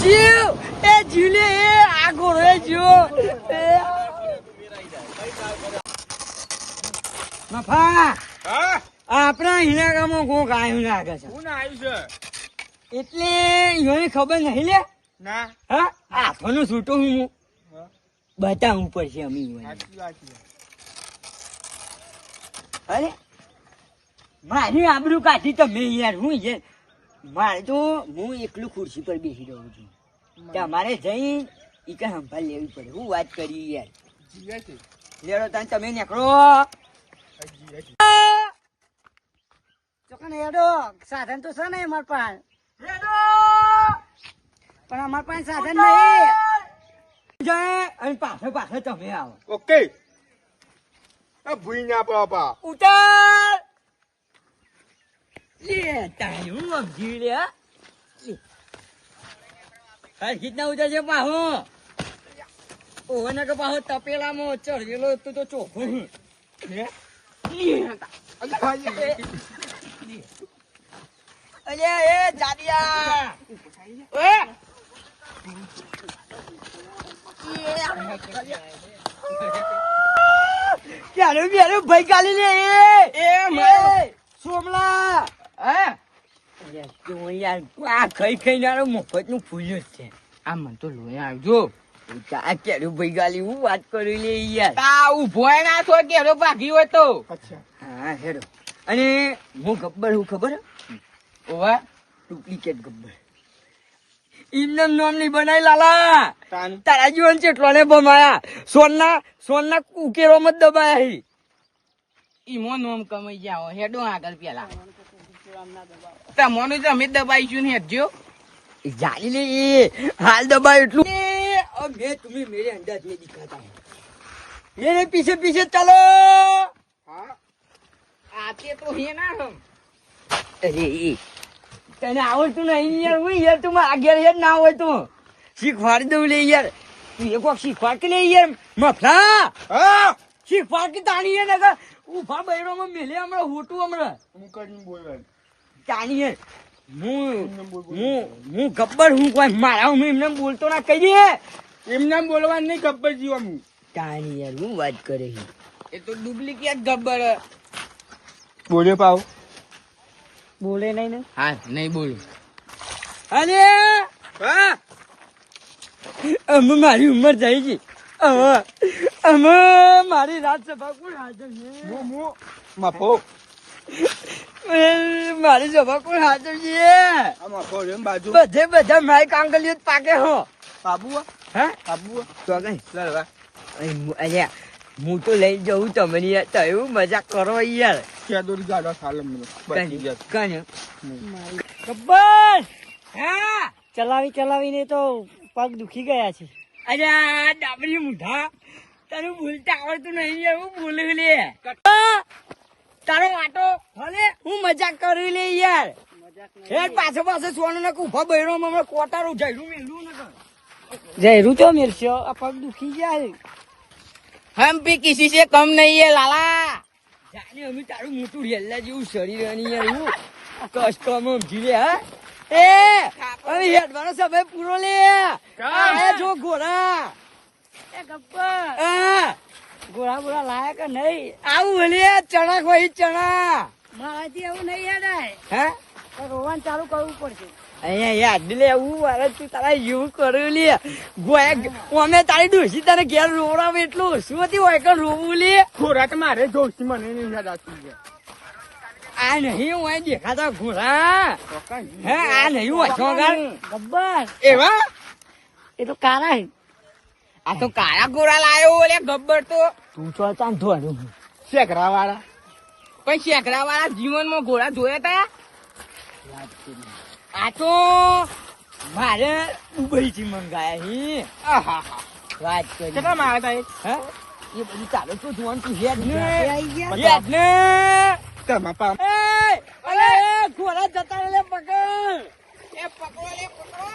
જીવ એ જીવ લે એ આ ઘોડો એ જીવ મફા આપણા હિના ગામમાં કોક આવ્યું લાગે છે. કોણ આવ્યું છે? એટલે યોની ખબર નહીં લે? ના. હા? આથોનું છૂટો હું. બતાવ હું. પર પડશે અમી અરે મારી આબરૂ કાઢી તમે યાર હું યાર. મારે તો હું એકલું ખુરશી પર બેસી રહ્યો છું. તમારે જઈ ઈ કઈ સંભાળ લેવી પડે. હું વાત કરી યાર. લેડો તાન તમે નીકળો. ચોકન હેડો સાધન તો છે ને અમાર પાસે. પણ અમાર પાસે સાધન નહીં. જાય અને પાછળ પાછળ તમે આવો. ઓકે. ભૂઈ ના પાપા ઉતાર! લે તારી સમજી લે હા લે. હાલ ખીચના ઉતાર છે પાહો ઓને કે પાહો તપેલામાં ચડેલો તું તો ચોખ્ખો અલે એ જાડિયા ઓએ ક્યારે ભાઈ કાલી લે એ એ સોમલા આ ખાઈ ખાઈ નારો મફતનું ફૂલ જ છે. આ મન તો લોહી આવજો. આ ક્યારે ભાઈ ગાલી હું વાત કરી લે યાર. તા ઊભો ના થો કેરો ભાગી હોય તો. અચ્છા. હા હેડો. અને હું ગબ્બર હું ખબર? ઓવા ડુપ્લિકેટ ગબ્બર. એમને નામ નહીં બનાવી લાલા. તારા જીવન ચેટલો ને બમાયા સોનના સોનના ઉકેરો મત દબાયા હી. ઈમો નોમ કમાઈ જાઓ હેડો આગળ પેલા. તમોનું તમે દબાઈશું આવડતું નહીં હું યાર તું આગળ યાર ના હોય તું. શીખવાડી દઉં લે યાર. તું એક વખત શીખવાડ કે લે યાર મફલા. શીખવાડ કે તાણી યાર ઊભા બૈરોમાં મેલે હમણાં હોટું હમણાં. હું કરીને બોલવાનું તાણી હું બોલ બોલ. હું હું ગબ્બર હું કોઈ મારા હું એમને બોલતો ના કહી દે એમને બોલવાનું નહીં ગબ્બર જીવા હું તાણી યાર હું વાત કરે છે. એ તો ડુપ્લિકેટ ગબ્બર બોલ્યો પાવ. બોલે નહીં ને? હા નહીં બોલું. અરે હા? અમે મારી ઉંમર થઈ ગઈ. અમે મારી રાજસભા કોણ હાજર છે મો મો માફો મારી સભા કોઈ હાજર છે બાજુ. બધે બધા મારી કાંગલીઓ પાકે હો. બાબુ હે? બાબુ તો કઈ? ચાલ અલ્યા હું તો લઈ જઉં તમને યાર તો મજાક કરો યાર. ક્યાં દોરી ગાડો સાલ મને કઈ? ગયા કઈ? ગબ્બર! હા ચલાવી ચલાવીને તો પગ દુખી ગયા છે. અરે આ ડાબરી મુઢા તને બોલતા આવડતું નહીં યાર હું બોલું લે. તારો વાટો ભલે હું મજાક કરી લે યાર. હેડ પાછો પાછો સોનું ને ઊભા બહેરો હમણાં કોટારું જયરું મેલું ને જયરું તો મેલશો આ પગ દુખી ગયા હમ ભી કિસી સે કમ નહીં હે લાલા. જાને અમે તારું મોટું રેલા જેવું શરીર અને યાર હું કસ્ટમ જીવે હા? એ હવે હેડવાનો સમય પૂરો લે. આ જો ઘોડા. એ ગબ્બર. હા ગોળા બોળા લાયા કે નહીં? આવું લે ચણા કોઈ ચણા. મારાથી એવું નહીં હેડાય. હે? તો રોવાનું ચાલુ કરવું પડશે. અહીંયા યાદ લે હું મારે તું તારા એવું કર્યું લે. ગોયા અમે તારી ડોસી તને ઘેર રોવડાવે એટલું શું હતી હોય કે રોવું લે? ખોરાક મારે જોશી મને નહીં યાદ આવતી છે આ નહીં હોય દેખાતા ઘોડા હે આ નહીં હોય ગબ્બર. એવા? એ તો કારા. આ તો કાળા ગોરા લાયો ઓલે ગબ્બર તો. તું ચોલતા ધોવાનું શેકરા વાળા પણ શેકરા વાળા જીવનમાં ઘોડા જોયા તા? આ તો મારે દુબઈ થી મંગાયા હી. આહા વાત કરી. કેટલા મારા તા એક હે? એ બધું ચાલો તો જોવાનું તું હેડ ને હેડ ને તમા પા અલે ઘોડા જતા લે પકડ. એ પકડો લે પકડો.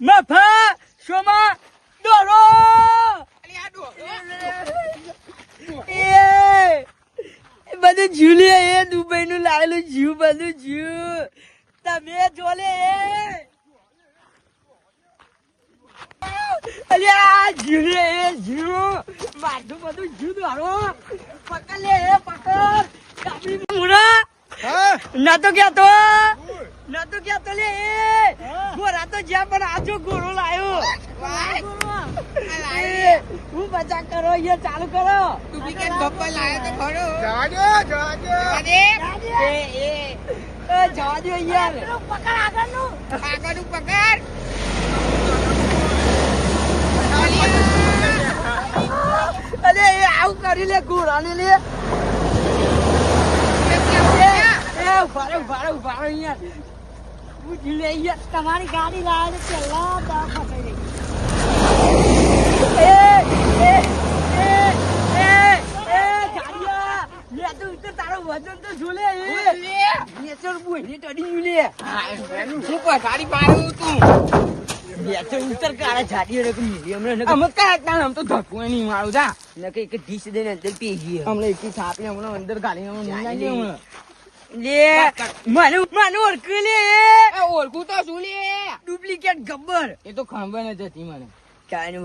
મફા સોમા દોરો એ ઝૂલે એ દુબઈ નું લાવેલું જીવ બધું જીવ. તમે જોલે એ. એ જીવ. માથું બધું જીવ દોરો પકડ લે એ પકડ ના તો ક્યાં તો ના તો ક્યાં તો લે એ ગોરા તો જ્યાં પણ આજો ગોરો લાયો. હું બચા કરો અહીંયા ચાલુ કરો. ડુપ્લિકેટ ગબ્બર લાયો તો ખરો. જાજો જાજો. અરે એ એ. એ જાજો યાર. પકડ આગળનું. આગળનું પકડ. અરે એ આવું કરી લે ગોરાને લે. એ એ ઊભા રહો ઊભા રહો ઊભા રહો યાર હું જી લે યાર તમારી ગાડી લાવે તો પેલા ફસાઈ ગઈ. એ એ એ એ એ જાડિયા લે તો ઉતર તારો વજન તો ઝૂલે એ. નેચર ટડી લે. શું પછાડી પાડું તું. નેચર ઉતર કાળા જાડિયો ને મીલી હમણાં અમે કાંઈ તાણ આમ તો ધક્કો નહીં મારું જા. નકે એક ડીશ દઈને અંદર પી ગઈ હમણાં એકી છાપી હમણાં અંદર ગઈ હમણાં. લે. મને મને ઓળખું લે. એ ઓળખું તો શું લે? ડુપ્લિકેટ ગબ્બર. એ તો ખબર જ હતી મને. કાંઈ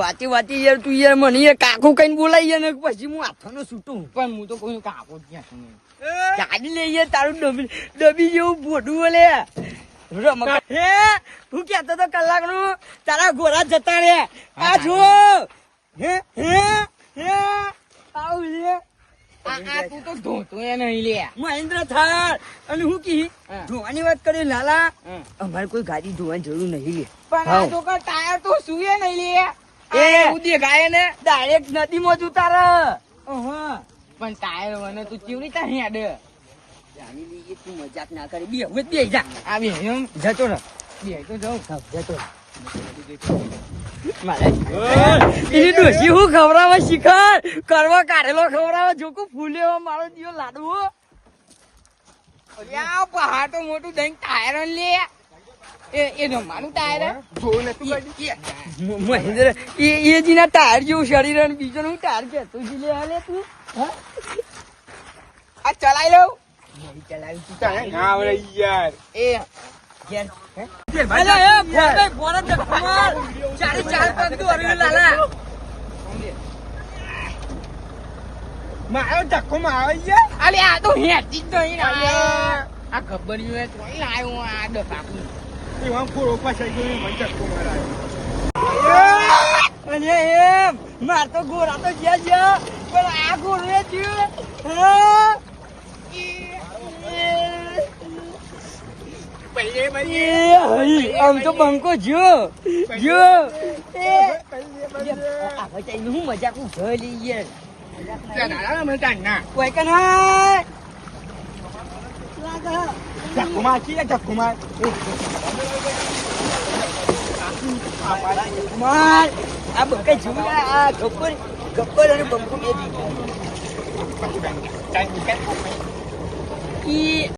વાતી વાતી યાર તું યાર મને યાર કાકુ કઈ બોલાઈ ને પછી હું હાથોનો છૂટું પણ હું તો કોઈ કાકો જ છું. ચાલી લઈ યાર તારું ડબી ડબી જેવું બોડું બોલે હે? હું કહેતો તો કલાકનું તારા ઘોડા જતા રે. આ જો. હે હે હે. આવું લે. આ આ તું તો ધોતો એ નહીં લે. મહેન્દ્ર થાર અને હું કી? ધોવાની વાત કરી લાલા. અમારે કોઈ ગાડી ધોવાની જરૂર નહીં લે. પણ આ તો કા ટાયર તો સુએ નહીં લે. એ. એવું ને. ડાયરેક્ટ નદીમાં જ ઉતારે. અહં. પણ ટાયર વને તું ચીવડી તા હેડ જાણી લઈએ તું મજાક ના કરી. બે હવે બે જા. આ એમ? જતો ને બે તો જાઉં. જતો એની ડોશી હું ખવડાવે શિખર? કરવા કાઢેલો ખવડાવે જોકું ફૂલેવો મારો દિયો લાડવો પહાડ તો મોટું દઈ ટાયર લે. એ એ રમવાનું ટાયર મહેન્દ્ર એ એ જીના ટાયર જેવું શરીર અને બીજો હું ટાયર કેતો જી લે હાલે તું આ ચલાઈ લઉં. ચલાવી તું ના આવડે યાર. એ ઘેર? એ. ચારે ચાર લાલા મારો ધક્કો મારો અલે આ તો હેતી જ નહીં આ ગબ્બરિયું એ તોય લાયો આ ડફાકુ એવા ખોરો પાછળ ગયો મને ધક્કો મારાયો અને એમ માર તો ગોરા તો જ્યાં જ્યાં પણ આ ગોરો એ થયું હા પૈલે એ હઈ, આમ તો બંકો જો જો એ આ બચાઈને હું મજાક ઉભરી યાર કોઈ કે ના ધક્કો કી ધક્કો માર માર આ બંકા જોયું આ ગબ્બર ગબ્બર અને બંકુ બે દી. ઈ